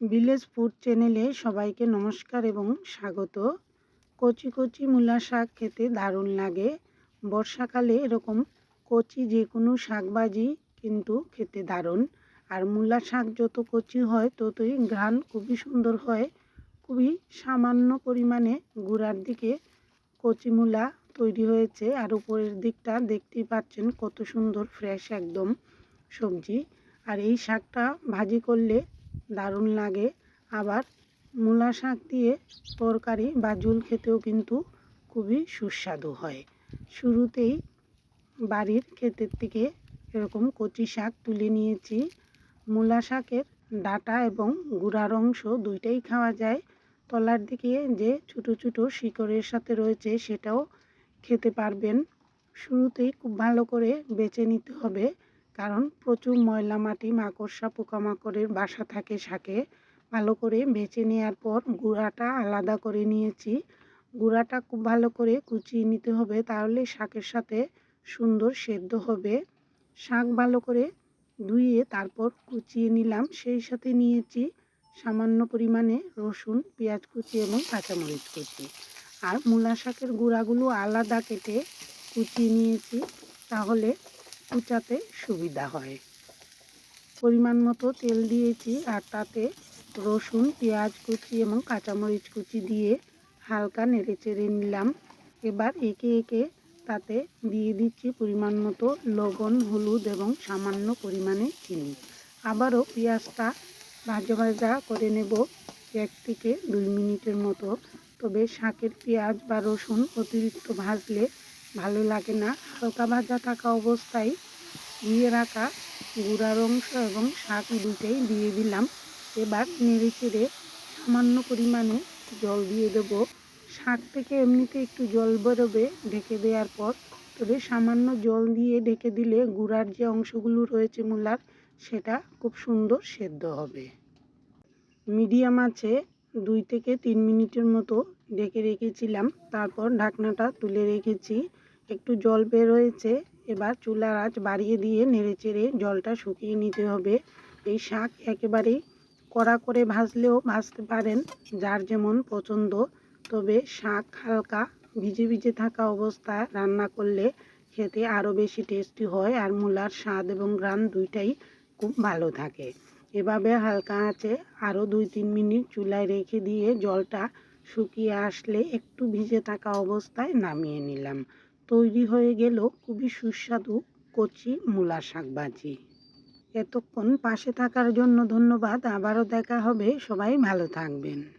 Village food চ্যানেলে সবাইকে নমস্কার এবং স্বাগত। কচি কচি মূলা শাক খেতে দারুণ লাগে। বর্ষাকালে এরকম কচি যে কোনো শাকভাজি কিন্তু খেতে দারুণ। আর মূলা শাক যত কচি হয়, ততই ঘ্রাণ খুবই সুন্দর হয়। খুবই সামান্য পরিমাণে গুড়ার দিকে কচি মূলা তৈরি হয়েছে আর উপরের দিকটা দেখতেই পাচ্ছেন কত সুন্দর, ফ্রেশ একদম সবজি। আর এই শাকটা ভাজি করলে দারুণ লাগে। আবার মূলা শাক দিয়ে তরকারি বা ঝোল খেতেও কিন্তু খুবই সুস্বাদু হয়। শুরুতেই বাড়ির ক্ষেতের থেকে এরকম কচি শাক তুলে নিয়েছি। মূলা শাকের ডাটা এবং গুড়ার অংশ দুইটাই খাওয়া যায়। তলার দিকে যে ছোটো ছোটো শিকড়ের সাথে রয়েছে সেটাও খেতে পারবেন। শুরুতেই খুব ভালো করে বেছে নিতে হবে। কারণ প্রচুর ময়লা, মাটি, মাকড়সা, পোকামাকড়ের বাসা থাকে শাকে। ভালো করে বেছে নেওয়ার পর গুঁড়াটা আলাদা করে নিয়েছি। গুঁড়াটা খুব ভালো করে কুচিয়ে নিতে হবে তাহলে শাকের সাথে সুন্দর সেদ্ধ হবে। শাক ভালো করে ধুয়ে তারপর কুচিয়ে নিলাম। সেই সাথে নিয়েছি সামান্য পরিমাণে রসুন, পেঁয়াজ কুচি এবং কাঁচামরিচ কুচি। আর মূলা শাকের গুঁড়াগুলো আলাদা কেটে কুচিয়ে নিয়েছি। তাহলে কুচাতে সুবিধা হয়। পরিমাণ মতো তেল দিয়েছি আর তাতে রসুন, পেঁয়াজ কুচি এবং কাঁচামরিচ কুচি দিয়ে হালকা নেড়ে চেড়ে নিলাম। এবার একে একে তাতে দিয়ে দিচ্ছি পরিমাণ মতো লবণ, হলুদ এবং সামান্য পরিমাণে চিনি। আবারও পেঁয়াজটা ভাজা ভাজা করে নেব এক থেকে দুই মিনিটের মতো। তবে শাকের পেঁয়াজ বা রসুন অতিরিক্ত ভাজলে ভালো লাগে না। হালকা ভাজা থাকা অবস্থায় ধুয়ে রাখা গুঁড়ার অংশ এবং শাক দুটোই দিয়ে দিলাম। এবার নেড়ে চেড়ে সামান্য পরিমাণে জল দিয়ে দেব। শাক থেকে এমনিতে একটু জল বেরোবে ঢেকে দেওয়ার পর, তবে সামান্য জল দিয়ে ঢেকে দিলে গুঁড়ার যে অংশগুলো রয়েছে মূলার, সেটা খুব সুন্দর সেদ্ধ হবে। মিডিয়াম আছে, দুই থেকে তিন মিনিটের মতো ঢেকে রেখেছিলাম। তারপর ঢাকনাটা তুলে রেখেছি। একটু জল বের হয়েছে, এবার চুলার আঁচ বাড়িয়ে দিয়ে নেড়ে চেড়ে জলটা শুকিয়ে নিতে হবে। এই শাক একেবারেই কড়া করে ভাজলেও ভাজতে পারেন যার যেমন পছন্দ, তবে শাক হালকা ভিজে ভিজে থাকা অবস্থায় রান্না করলে খেতে আরও বেশি টেস্টি হয় আর মূলার স্বাদ এবং গ্রান দুইটাই খুব ভালো থাকে। এভাবে হালকা আঁচে আরও দুই তিন মিনিট চুলায় রেখে দিয়ে জলটা শুকিয়ে আসলে একটু ভিজে থাকা অবস্থায় নামিয়ে নিলাম। তৈরি হয়ে গেল খুবই সুস্বাদু কচি মূলা শাক ভাজি এতক্ষণ পাশে থাকার জন্য ধন্যবাদ। আবারও দেখা হবে। সবাই ভালো থাকবেন।